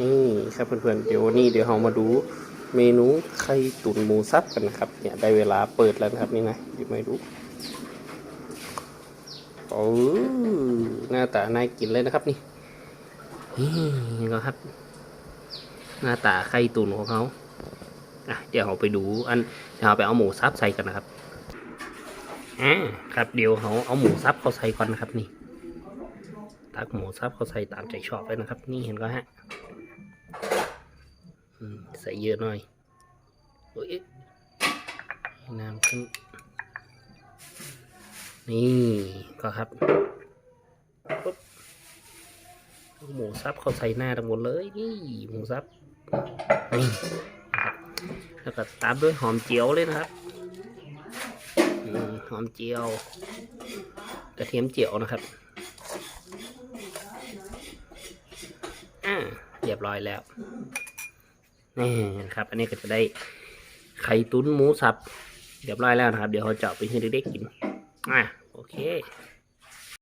นี่ครับเพื่อนๆเดี๋ยววันนี้เดี๋ยวเรามาดูเมนูไข่ตุ๋นหมูสับกันนะครับ เนี่ยได้เวลาเปิดแล้วนะครับนี่นะเดี๋ยวมาดูโอ้หน้าตาน่ากินเลยนะครับนี่นี่ก็ครับ หน้าตาไข่ตุ๋นของเขาอะเดี๋ยวเราไปดูอันเดี๋ยวเราไปเอาหมูสับใส่กันนะครับอ่าครับเดี๋ยวเราเอาหมูสับเขาใส่ก่อนนะครับนี่ตักหมูสับเขาใส่ตามใจชอบเลยนะครับ นี่เห็นก็ฮะ ใส่เยอะหน่อยโอ้ยน้ำขึ้น นี่ก็ครับปุ๊บหมูสับเขาใส่หน้าทั้งหมดเลย นี่หมูสับนี่แล้วก็ตามด้วยหอมเจียวเลยนะครับหอมเจียวกระเทียมเจียวนะครับอ่าเรียบร้อยแล้ว นี่นะครับ อันนี้ก็จะได้ไข่ตุ้นหมูสับเรียบร้อยแล้วนะครับ เดี๋ยวเราเจาะไปให้เด็กๆกินอะโอเค